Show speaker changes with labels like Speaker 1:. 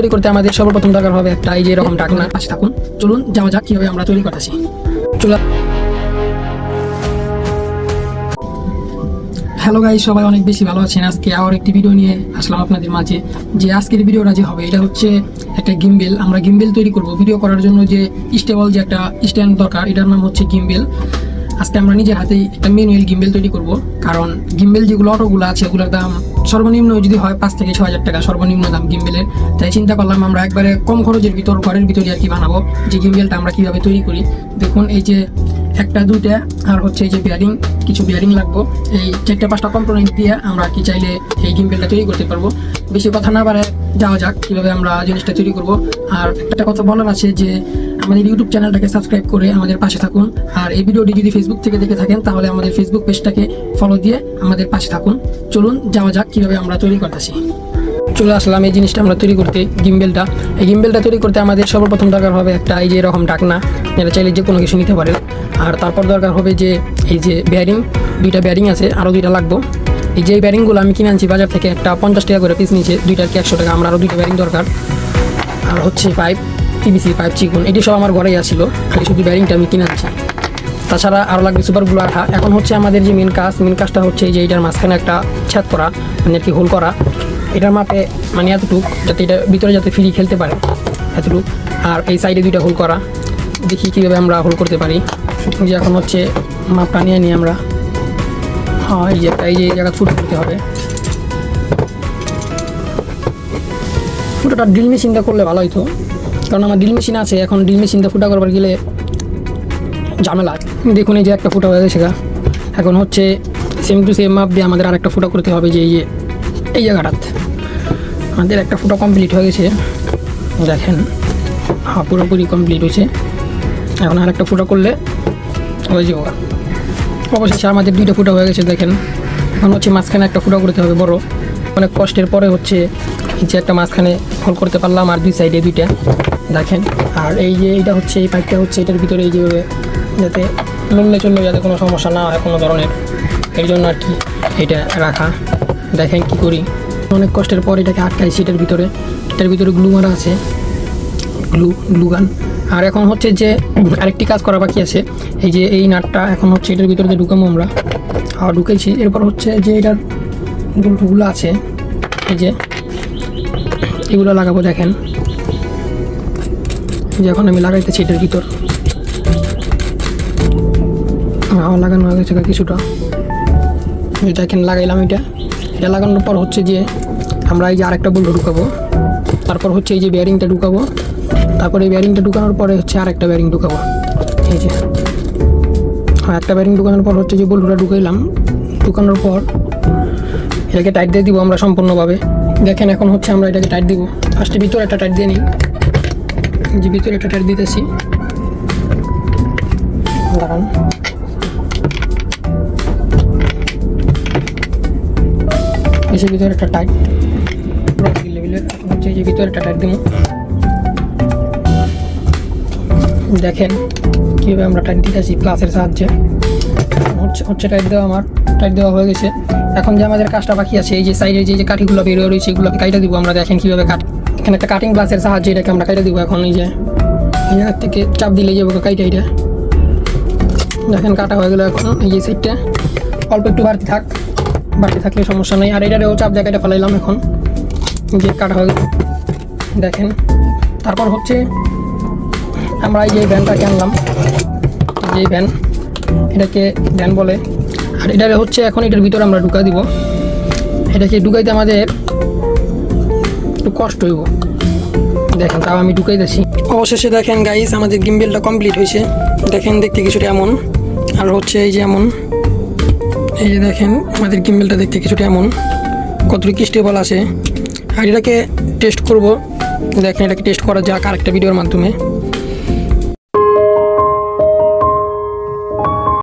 Speaker 1: তৈরি করতে আমাদের সর্বপ্রথম দরকার হবে একটা এই যে এরকম ডাকনা। পাশে থাকুন। চলুন, যাওয়া যাক, কীভাবে আমরা তৈরি করতেছি। চলো। হ্যালো গাই সবাই অনেক বেশি ভালো আছেন। আজকে আবার একটি ভিডিও নিয়ে আসলাম আপনাদের মাঝে। যে আজকের ভিডিওটা যে হবে, এটা হচ্ছে একটা গিম্বেল। আমরা গিম্বেল তৈরি করব। ভিডিও করার জন্য যে স্টেবল যে একটা স্ট্যান্ড দরকার, এটার নাম হচ্ছে গিম্বেল। আজকে আমরা নিজের হাতেই একটা ম্যানুয়াল গিম্বেল তৈরি করব। কারণ গিম্বেল যেগুলো অটোগুলো আছে ওগুলোর দাম সর্বনিম্ন যদি হয় পাঁচ থেকে ছ হাজার টাকা, সর্বনিম্ন দাম গিম্বেলের তাই চিন্তা করলাম আমরা একবারে কম খরচের ভিতর, ঘরের ভিতরে আর কি বানাবো, যে গিম্বেলটা আমরা কীভাবে তৈরি করি। দেখুন, এই যে একটা, দুইটা, আর হচ্ছে এই যে বিয়ারিং কিছু বিয়ারিং লাগবো। এই চারটে, পাঁচটা কম্পোনেন্ট দিয়ে আমরা কি চাইলে এই গিম্বেলটা তৈরি করতে পারব। বেশি কথা না বাড়ে যাওয়া যাক, কীভাবে আমরা জিনিসটা তৈরি করব। আর একটা কথা বলার আছে যে, আমাদের ইউটিউব চ্যানেলটাকে সাবস্ক্রাইব করে আমাদের পাশে থাকুন। আর এই ভিডিওটি যদি ফেসবুক থেকে দেখে থাকেন, তাহলে আমাদের ফেসবুক পেজটাকে ফলো দিয়ে আমাদের পাশে থাকুন। চলুন, যাওয়া যাক, কীভাবে আমরা তৈরি করতেছি। চলে আসলাম এই জিনিসটা আমরা তৈরি করতে, গিম্বেলটা। এই গিম্বেলটা তৈরি করতে আমাদের সর্বপ্রথম দরকার হবে একটা এই যে এরকম ডাকনা যেটা চাইলে যে কোনো কিছু নিতে পারেন। আর তারপর দরকার হবে যে, এই যে ব্যারিং দুইটা ব্যারিং আছে, আরও দুইটা লাগবো। এই যে ব্যারিংগুলো আমি কিনে আনছি বাজার থেকে, একটা পঞ্চাশ টাকা করে পিস নিচে দুইটার কি একশো টাকা? আমরা আরও দুইটা ব্যারিং দরকার। আর হচ্ছে পাইপ পিভিসি পাইপ চিকুন, এটি সব আমার ঘরেই আসছিল এই শুধু ব্যারিংটা আমি কিনে আনছি। তাছাড়া আরও লাগবে সুপারগুলো আঠা এখন হচ্ছে আমাদের যে মেন কাজ মেন কাজটা হচ্ছে যে এটার মাঝখানে একটা ছাদ করা মানে আর কি হোল করা। এটার মাপে মানে এতটুক, যাতে এটা ভিতরে যাতে ফ্রি খেলতে পারে। এতটুক। আর এই সাইডে দুইটা হোল করা। দেখি কীভাবে আমরা হোল করতে পারি। যে এখন হচ্ছে মাপটা নিয়ে নিই আমরা। এই যে এই যে এই জায়গা ফুট করতে হবে। ফুটোটা ড্রিল মেশিনটা করলে ভালো হতো কারণ আমার ড্রিল মেশিন আছে, এখন ড্রিল মেশিনটা ফুটা করবার গেলে ঝামেলা। দেখুন এই যে একটা ফুটা হয়ে গেছে। এখন হচ্ছে সেম টু সেম মাপ দিয়ে আমাদের আরেকটা ফুটা করতে হবে যে এই যে, এই জায়গাটাতে। আমাদের একটা ফুটা কমপ্লিট হয়ে গেছে। দেখেন হ্যাঁ পুরোপুরি কমপ্লিট হয়েছে। এখন আর একটা ফুটা করলে হয়ে যাব। অবশেষে আমাদের দুইটা ফুটা হয়ে গেছে, দেখেন। এখন হচ্ছে মাঝখানে একটা ফুটা করতে হবে, বড়। অনেক কষ্টের পরে হচ্ছে যে একটা মাঝখানে হোল করতে পারলাম, আর দুই সাইডে দুইটা। দেখেন, আর এই যে এইটা হচ্ছে, এই পাইপটা হচ্ছে, এটার ভিতরে এই যে যাতে লড়লে চললে যাতে কোনো সমস্যা না হয় কোনো ধরনের। এর জন্য আর কি এটা রাখা। দেখেন কি করি। অনেক কষ্টের পর এটাকে আটকাইছি এটার ভিতরে। এটার ভিতরে গ্লু মারা আছে। গ্লু গ্লু গান আর এখন হচ্ছে যে আরেকটি কাজ করা বাকি আছে। এই যে এই নাটটা এখন হচ্ছে এটার ভিতরে ঢুকাবো আমরা। আর ঢুকেছি। এরপর হচ্ছে যে এটারগুলো আছে। এই যে এগুলো লাগাবো, দেখেন। এই যে এখন আমি লাগাইতেছি এটার ভিতর। হাওয়া লাগানো হয়ে গেছে কিছুটা। দেখেন, লাগাইলাম এটা। এটা লাগানোর পর হচ্ছে যে আমরা এই যে আরেকটা বল্টু ঢুকাবো। তারপর হচ্ছে এই যে বেয়ারিংটা ঢুকাবো। তারপরে এই বেয়ারিংটা ঢুকানোর পরে হচ্ছে আরেকটা বেয়ারিং ঢুকাবো। এই যে। হ্যাঁ একটা বেয়ারিং ঢুকানোর পর হচ্ছে যে বল্টুটা ঢুকাইলাম, ঢুকানোর পর এটাকে টাইট দিয়ে দিব আমরা সম্পূর্ণভাবে। দেখেন এখন হচ্ছে আমরা এটাকে টাইট দিব। ফার্স্টে ভিতরে একটা টাইট দিয়ে নিই। যে ভিতরে একটা টাইট দিতেছি। দাঁড়ান। এসে ভিতরে একটা টাইট লেভেলের হচ্ছে যে ভিতরে একটা টাইট দিব। দেখেন কীভাবে আমরা টাইট দিতেছি প্লাসের সাহায্যে। হচ্ছে টাইট দেওয়া আমার টাইট দেওয়া হয়ে গেছে। এখন যে আমাদের কাজটা বাকি আছে, এই যে সাইডে যে যে কাঠিগুলো বেরিয়ে রয়েছে, এগুলোকে কাইটা দিব। আমরা দেখেন কীভাবে কাট এখানে একটা কাটিং গ্লাসের সাহায্যে এটাকে আমরা কাইটা দিব এখন, এই যে। জায়গার থেকে চাপ দিলে যাব কাইটা এটা। দেখেন কাটা হয়ে গেলো এখন, এই যে সাইডটা অল্প একটু বাড়তি থাক। বাড়তি থাকলে সমস্যা নেই। আর এটারেও চাপ জায়গাটা ফেলাইলাম এখন। যে কাটা হয়ে দেখেন। তারপর হচ্ছে আমরা এই যে ভ্যানটাকে আনলাম যে ভ্যান, এটাকে ভ্যান বলে। আর এটা হচ্ছে এখন এটার ভিতরে আমরা ঢুকা দিব। এটাকে ঢুকাইতে আমাদের একটু কষ্ট হইব। দেখেন, তাও আমি ঢুকাই দিচ্ছি অবশেষে দেখেন গাইস আমাদের গিম্বেলটা কমপ্লিট হয়েছে দেখেন, দেখতে কিছুটা এমন। আর হচ্ছে এই যে এমন। এই যে দেখেন, আমাদের গিম্বেলটা দেখতে কিছুটা এমন। কতটুকু স্টেবল আছে। আর এটাকে টেস্ট করব। দেখেন, এটাকে টেস্ট করা যাক আরেকটা ভিডিওর মাধ্যমে।